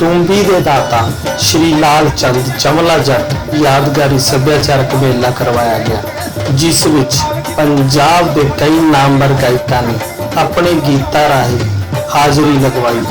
ਤੁੰਬੀ ਦੇ ਦਾਤਾ ਸ਼੍ਰੀ ਲਾਲ ਚੰਦ ਚਮਲਾ ਜੱਟ ਯਾਦਗਾਰੀ ਸੱਭਿਆਚਾਰਕ ਮੇਲਾ ਕਰਵਾਇਆ ਗਿਆ, ਜਿਸ ਵਿੱਚ ਪੰਜਾਬ ਦੇ ਕਈ ਨਾਮਵਰ ਗਾਇਕਾਂ ਨੇ ਆਪਣੇ ਗੀਤਾਂ ਰਾਹੀਂ ਹਾਜ਼ਰੀ ਲਗਵਾਈ।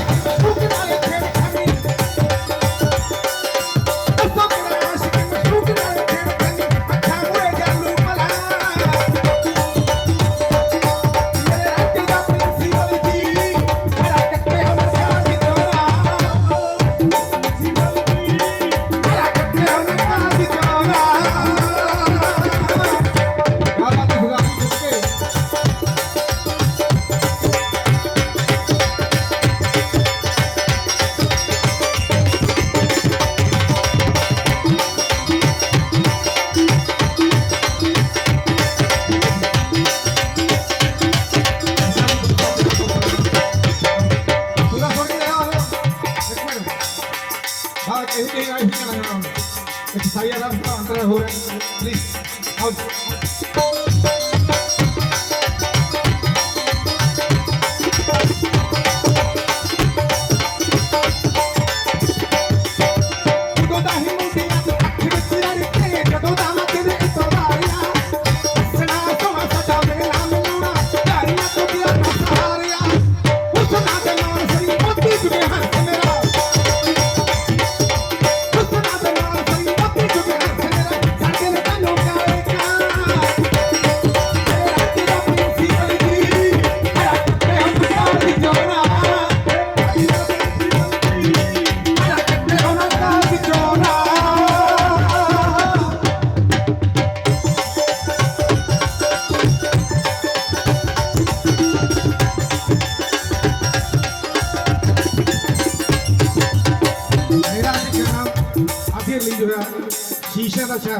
ਸ਼ੀਸ਼ੇ ਦਾ ਸ਼ਹਿਰ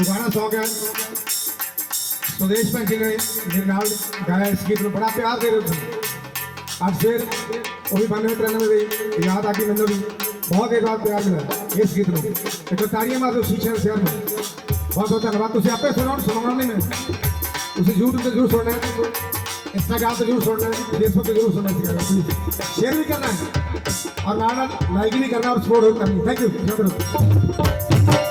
ਦੁਬਾਰਾ ਸੌਂਗ ਹੈ ਸੁਦੇਸ਼ ਭਾਈ ਜੀ ਨੇ ਮੇਰੇ ਨਾਲ ਗਾਇਆ ਇਸ ਗੀਤ ਨੂੰ ਬੜਾ ਪਿਆਰ ਦੇ ਰਹੇ ਸਨ ਅੱਜ ਫਿਰ ਉਹ ਵੀ 92 93 ਦੀ ਯਾਦ ਆ ਗਈ ਮੈਨੂੰ ਵੀ। ਬਹੁਤ ਦੇਰ ਬਾਅਦ ਪਿਆਰ ਮਿਲਿਆ ਇਸ ਗੀਤ ਨੂੰ। ਇੱਕ ਤਾੜੀਆਂ ਮਾਰੋ ਸ਼ੀਸ਼ੇ ਸ਼ਹਿਰ ਨੂੰ। ਬਹੁਤ ਬਹੁਤ ਧੰਨਵਾਦ। ਤੁਸੀਂ ਆਪੇ ਸੁਣਾਓ ਸੁਣਾਉਣਾ ਨਹੀਂ ਮੈਂ। ਤੁਸੀਂ YouTube ਤੇ ਜ਼ਰੂਰ ਸੁਣਨਾ। इसका गाना जरूर सुनना है देशभक्त जरूर सुनना चाहिए प्लीज शेयर भी करना है और नाना लाइक भी करना और सपोर्ट करनी थैंक यू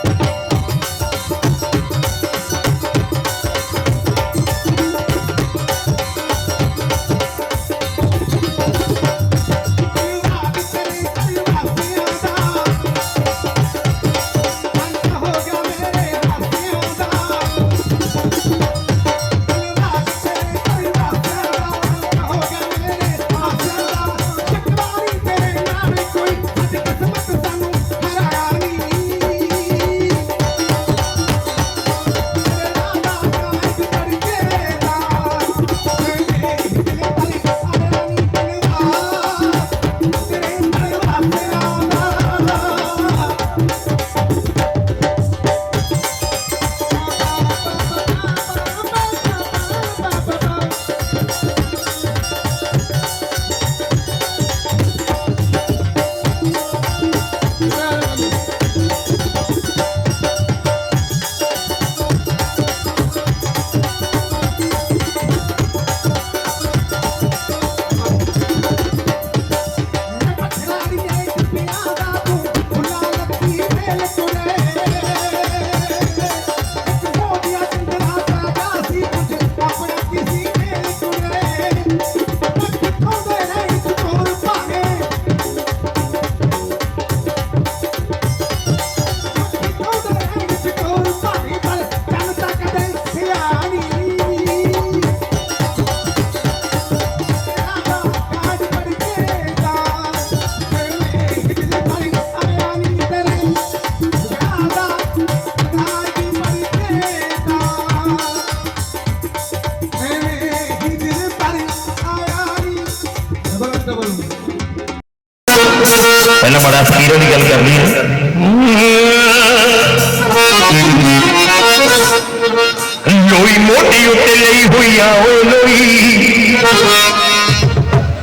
ਲੋਈ ਮੋਢੀ ਉੱਤੇ ਲਈ ਹੋਈ ਆ ਓ ਲੋਈ।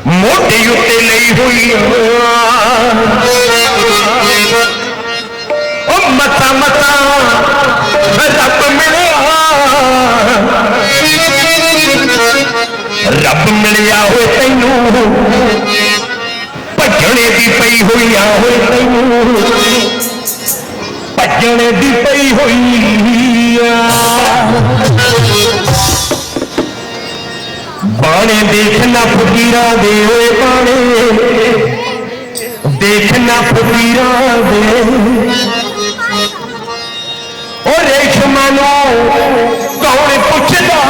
ਮੋਢੀ ਉੱਤੇ ਲਈ ਹੋਈ ਆ। ਓ ਮਤਾ ਮਤਾ ਰੱਬ ਮਿਲਿਆ। ਰੱਬ ਮਿਲਿਆ ਹੋਏ ਤੈਨੂੰ। ਭੱਜਣੇ ਦੀ ਪਈ ਹੋਈ ਆ ਹੋਏ ਤੈਨੂੰ। ਭੱਜਣੇ ਦੀ ਪਈ ਹੋਈ ਆ। ਬਾਣੇ ਦੇਖਣਾ ਫਕੀਰਾਂ ਦੇ ਓਏ ਬਾਣੇ। ਦੇਖਣਾ ਫਕੀਰਾਂ ਦੇ। ਓ ਰੇਸ਼ਮਾ ਨੂੰ ਕੌਣ ਪੁੱਛਦਾ?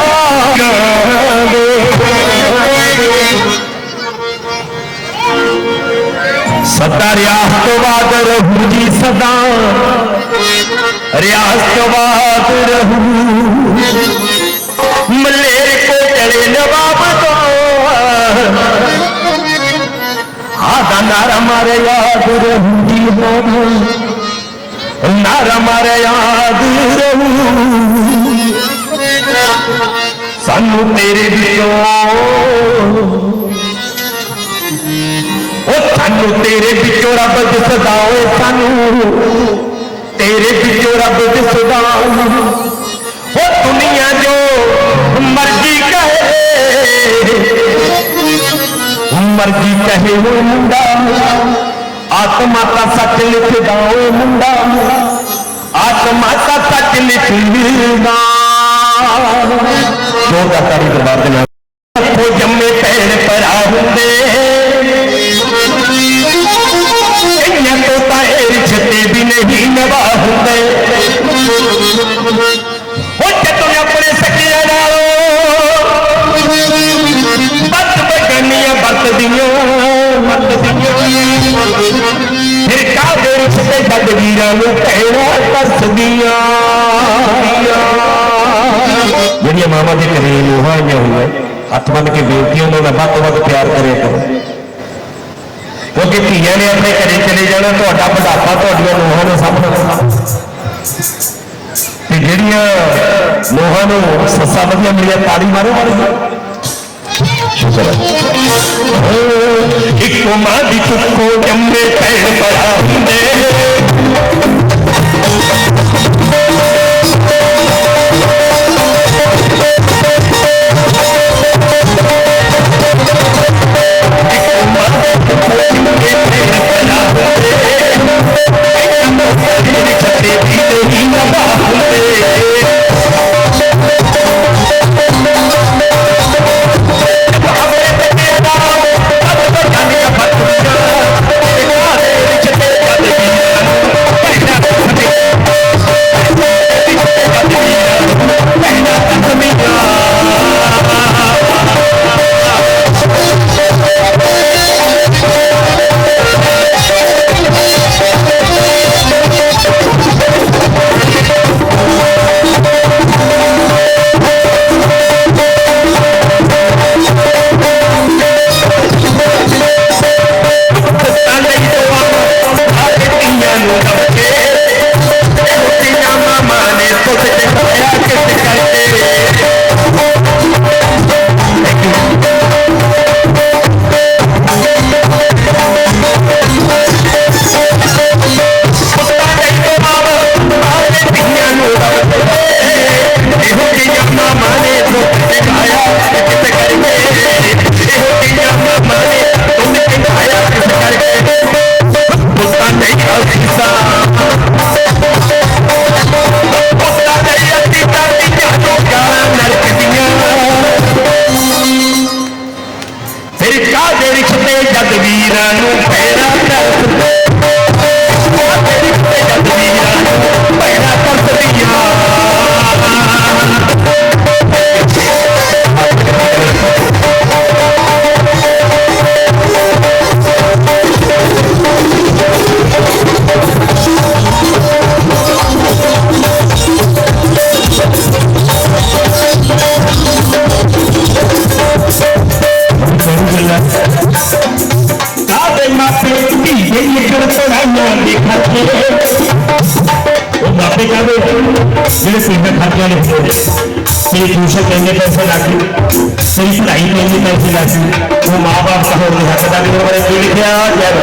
ਸਦਾ ਰਿਆਸ ਤੋਂ ਬਾਅਦ ਰਹੂ ਜੀ ਸਦਾ। ਰਿਆਸ ਤੋਂ ਬਾਅਦ ਰਹੂ। ਮਲੇਰ ਕੋ ਨਵਾਬ ਤੋਂ। ਆਦਾ ਨਾਰਾ ਮਾਰੇ ਯਾਦ ਰਹੂ ਜੀ ਹੋਣਾ ਨਾਰਾ ਮਾਰੇ ਯਾਦ ਰਹੂ। ਸਾਨੂੰ ਤੇਰੇ ਵਿੱਚੋਂ ਉਹ ਸਾਨੂੰ ਤੇਰੇ ਵਿੱਚੋਂ ਰੱਬ ਦਿਸਦਾ ਓਏ ਸਾਨੂੰ ਤੇਰੇ ਵਿੱਚੋਂ ਰੱਬ ਦਿਸਦਾ ਉਹ ਦੁਨੀਆ ਜੋ ਮਰਜ਼ੀ ਕਹੇ ਮਰਜ਼ੀ ਕਹੇ ਉਹ ਮੁੰਡਾ ਆਤਮਾ ਤਾਂ ਸੱਚ ਲਿਖਦਾ ਓਏ ਮੁੰਡਾ ਆਤਮਾ ਤਾਂ ਸੱਚ ਲਿਖਦਾ ਜੋਰਦਾਰ ਤਾੜੀ ਦਰਬਾਰ ਦੇ ਨਾਲ ਅੱਖੋਂ ਜੰਮੇ ਨਹੀਂ ਨਵਾ ਹੁੰਦੇ ਉਹ ਜਦੋਂ ਆਪਣੇ ਸੱਕਿਆਂ ਨਾਲੋਂ ਬੱਤ ਬਗਨੀਆਂ ਬੱਤਦੀਆਂ ਬੱਤਦੀਆਂ ਫਿਰ ਕਾਹਦੇ ਰਿਸ਼ਤੇ ਛੱਡ ਵੀਰਾਂ ਨੂੰ ਕਹਿਣਾ ਤਰਸਦੀਆਂ ਜਿਹੜੀਆਂ ਮਾਮਾ ਦੇ ਘਰੇ ਲੋਹਾਂ ਹੋਈਆਂ, ਹੱਥ ਬੰਨ ਕੇ ਬੇਨਤੀ ਉਹਨਾਂ ਦਾ ਵੱਧ ਤੋਂ ਵੱਧ ਪਿਆਰ ਕਰਿਆ ਕਰੋ। ਕਿਉਂਕਿ ਧੀਆਂ ਨੇ ਆਪਣੇ ਘਰੇ ਚਲੇ ਜਾਣਾ ਤੁਹਾਡਾ ਬੁਢਾਪਾ ਤੁਹਾਡੀਆਂ ਲੋਹਾਂ ਨੇ ਸਾਂਭਣਾ। ਤੇ ਜਿਹੜੀਆਂ ਲੋਹਾਂ ਨੂੰ ਸੱਸਾ ਵਧੀਆ ਮਿਲਿਆ ਤਾੜੀ ਮਾਰੋ ਮਾਰੋ ਸ਼ੁਕਰ ਹੈ। ਇੱਕੋ ਮਾਂ ਦੀ ਕੁੱਕੋ ਜੰਮੇ ਪੈਣ ਬੜਾ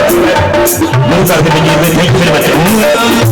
ਯਾਰ ਮੂੰਹ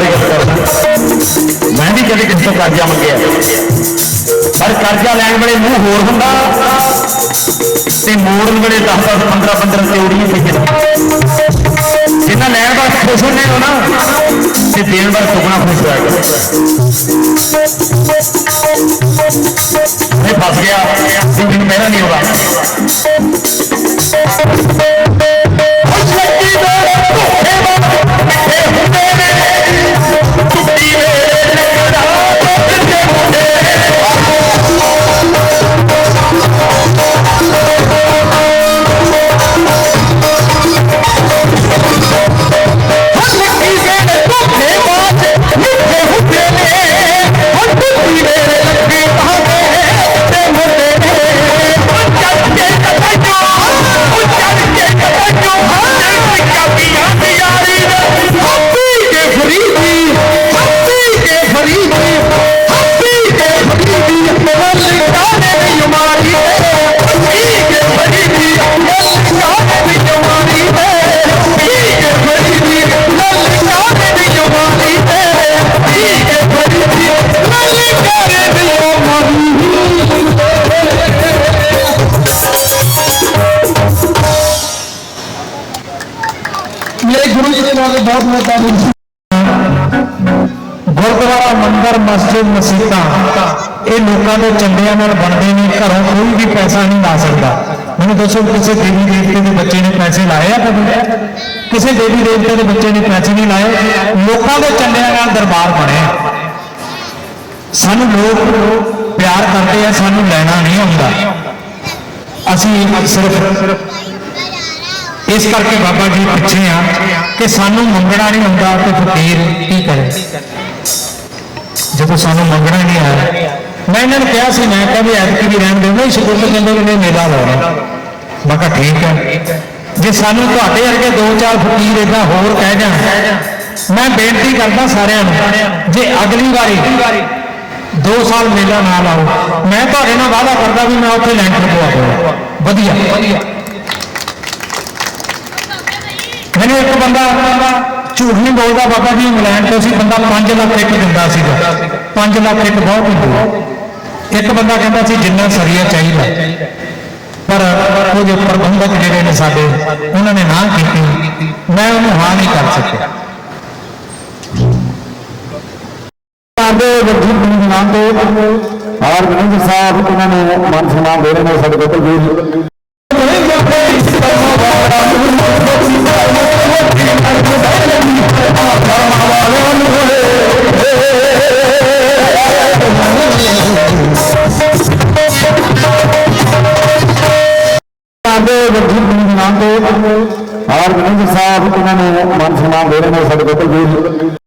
ਬਾਰੇ ਗੱਲ ਕਰਦਾ। ਮੈਂ ਵੀ ਕਦੇ ਕਿਸੇ ਤੋਂ ਕਰਜ਼ਾ ਮੰਗਿਆ। ਪਰ ਕਰਜ਼ਾ ਲੈਣ ਵੇਲੇ ਮੂੰਹ ਹੋਰ ਹੁੰਦਾ ਤੇ ਮੋੜਨ ਵੇਲੇ 10 10 15 15 ਚੋੜੀਆਂ ਪਈਆਂ ਜਿੰਨਾ ਲੈਣ ਵਾਸਤੇ ਖੁਸ਼ ਹੁੰਦੇ ਹੋ ਨਾ, ਤੇ ਦੇਣ ਵਾਸਤੇ ਸੁਪਨਾ ਖੁਸ਼ ਹੋਏਗਾ ਇਹ ਫਸ ਗਿਆ ਸੀ ਮੈਨੂੰ ਪਹਿਲਾਂ ਨਹੀਂ ਆਉਂਦਾ। ਨਾਲ ਬਹੁਤ ਗੁਰਦੁਆਰਾ ਮੰਦਰ, ਮਸਜਿਦ, ਮਸੀਤਾਂ, ਇਹ ਲੋਕਾਂ ਦੇ ਚੰਦਿਆਂ ਨਾਲ ਬਣਦੇ ਨੇ, ਘਰੋਂ ਕੋਈ ਵੀ ਪੈਸਾ ਨਹੀਂ ਲਾ ਸਕਦਾ। ਮੈਨੂੰ ਦੱਸੋ, ਕਿਸੇ ਦੇਵੀ ਦੇਵਤੇ ਦੇ ਬੱਚੇ ਨੇ ਪੈਸੇ ਲਾਏ ਆ ਕਦੇ? ਕਿਸੇ ਦੇਵੀ ਦੇਵਤੇ ਦੇ ਬੱਚੇ ਨੇ ਪੈਸੇ ਨਹੀਂ ਲਾਏ? ਲੋਕਾਂ ਦੇ ਚੰਦਿਆਂ ਨਾਲ ਦਰਬਾਰ ਬਣਿਆ ਸਾਨੂੰ ਲੋਕ ਪਿਆਰ ਕਰਦੇ ਆ, ਸਾਨੂੰ ਲੈਣਾ ਨਹੀਂ ਆਉਂਦਾ। ਅਸੀਂ ਸਿਰਫ ਇਸ ਕਰਕੇ ਬਾਬਾ ਜੀ ਪਿੱਛੇ ਆ ਕਿ ਸਾਨੂੰ ਮੰਗਣਾ ਨਹੀਂ ਹੁੰਦਾ ਤੇ ਫਕੀਰ ਕੀ ਕਰੇ? ਜਦੋਂ ਸਾਨੂੰ ਮੰਗਣਾ ਨਹੀਂ ਆਇਆ ਮੈਂ ਇਹਨਾਂ ਨੂੰ ਕਿਹਾ ਸੀ, ਮੈਂ ਕਿਹਾ ਵੀ ਐਤਕੀ ਵੀ ਰਹਿਣ ਦਿਓ, ਨਹੀਂ ਸਕੂਲ ਕਹਿੰਦੇ ਕਿ ਮੇਲਾ ਲਾਉਣਾ ਮੈਂ ਕਿਹਾ ਠੀਕ ਹੈ ਜੇ ਸਾਨੂੰ ਤੁਹਾਡੇ ਵਰਗੇ ਦੋ ਚਾਰ ਫਕੀਰ ਏਦਾਂ ਹੋਰ ਕਹਿ ਜਾਣ, ਮੈਂ ਬੇਨਤੀ ਕਰਦਾ ਸਾਰਿਆਂ ਨੂੰ, ਜੇ ਅਗਲੀ ਵਾਰੀ 2 ਸਾਲ ਮੇਲਾ ਨਾ ਲਾਓ, ਮੈਂ ਤੁਹਾਡੇ ਨਾਲ ਵਾਅਦਾ ਕਰਦਾ ਵੀ ਮੈਂ ਉੱਥੇ ਲੈਂਟਰ ਪਵਾ ਦੂੰਗਾ ਵਧੀਆ। ਮੈਨੂੰ ਇੱਕ ਬੰਦਾ ਝੂਠ ਨਹੀਂ ਬੋਲਦਾ, ਬਾਬਾ ਜੀ, ਇੰਗਲੈਂਡ ਤੋਂ ਸੀ, ਬੰਦਾ 5 ਲੱਖ ਇੱਕ ਦਿੰਦਾ ਸੀਗਾ। 5 ਲੱਖ ਇੱਕ ਬਹੁਤ ਹੁੰਦੀ ਇੱਕ ਬੰਦਾ ਕਹਿੰਦਾ ਸੀ, ਜਿੰਨਾ ਸਰੀਆ ਚਾਹੀਦਾ। ਪਰ ਉਹ ਪ੍ਰਬੰਧਕ ਜਿਹੜੇ ਨੇ ਸਾਡੇ, ਉਹਨਾਂ ਨੇ ਨਾ ਕੀਤੀ। ਮੈਂ ਉਹਨੂੰ ਹਾਂ ਨਹੀਂ ਕਰ ਸਕਿਆ। ਆਦੇ ਵਰਜੀ ਨਾਮ ਦੇ ਔਰ ਗਣੇਸ਼ ਸਾਹਿਬ ਉਹਨਾਂ ਨੂੰ ਮਾਨ ਸਨਮਾਨ ਦੇ ਰਹੇ ਨੇ ਸਾਡੇ ਕੋਲ ਜੀ ਆਦੇ ਵਰਜੀ ਨਾਮ ਦੇ ਔਰ ਗਣੇਸ਼ ਸਾਹਿਬ, ਉਹਨਾਂ ਨੂੰ ਮਾਨ ਸਨਮਾਨ ਦੇ ਰਹੇ ਨੇ ਸਾਡੇ ਕੋਲ ਜੀ